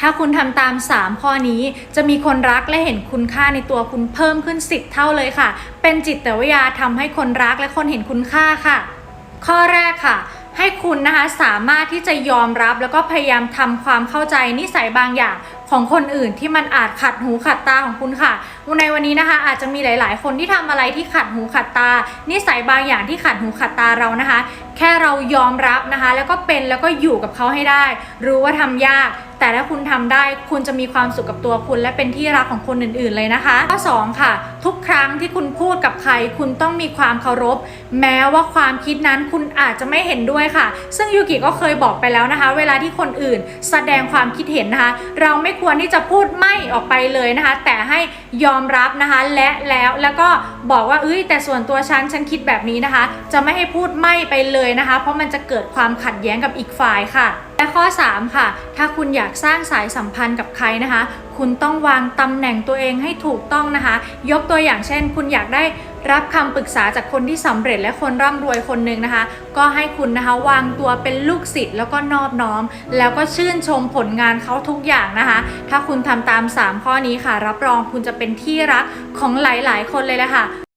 ถ้าคุณทำตาม 3 ข้อนี้ จะมีคนรักและเห็นคุณค่าในตัวคุณเพิ่มขึ้น 10 เท่าเลยค่ะ เป็นจิตวิทยาทำให้คนรักและคนเห็นคุณค่าค่ะ ข้อแรกค่ะให้คุณนะคะสามารถที่จะยอมรับแล้วก็พยายามทำความเข้าใจนิสัยบางอย่างของคนอื่นที่มันอาจขัดหูขัดตาของคุณค่ะ ในวันนี้นะคะ อาจจะมีหลาย ๆ คนที่ทำอะไรที่ขัดหูขัดตา นิสัยบางอย่างที่ขัดหูขัดตาเรานะคะ แค่เรายอมรับนะคะ แล้วก็เป็นแล้วก็อยู่กับเขาให้ได้ รู้ว่าทำยาก แต่ถ้าคุณทำได้คุณจะมีความสุขกับตัวคุณ และเป็นที่รักของคนอื่นๆเลยนะคะข้อ2ค่ะ ทุกครั้งที่คุณพูดกับใคร คุณต้องมีความเคารพ แม้ว่าความคิดนั้นคุณอาจจะไม่เห็นด้วยค่ะ ซึ่งยูกิก็เคยบอกไปแล้วนะคะ เวลาที่คนอื่นแสดงความคิดเห็นนะคะ เราไม่ควรที่จะพูดไม่ออกไปเลยนะคะ แต่ให้ยอมรับนะคะและแล้วแล้วก็บอกว่าเอ้ยแต่ส่วนตัวฉันฉันคิดแบบนี้นะคะ จะไม่ให้พูดไม่ไปเลยนะคะ เพราะมันจะเกิดความขัดแย้งกับอีกฝ่ายค่ะ และข้อ 3 ค่ะ ถ้าคุณอยากสร้างสายสัมพันธ์กับใครนะคะ คุณต้องวางตำแหน่งตัวเองให้ถูกต้องนะคะ ยกตัวอย่างเช่น คุณอยากได้รับคำปรึกษาจากคนที่สำเร็จและคนร่ำรวยคนหนึ่งนะคะ ก็ให้คุณนะคะวางตัวเป็นลูกศิษย์แล้วก็นอบน้อม แล้วก็ชื่นชมผลงานเขาทุกอย่างนะคะ ถ้าคุณทำตาม 3 ข้อนี้ค่ะ รับรองคุณจะเป็นที่รักของหลาย ๆ คนเลยแหละค่ะ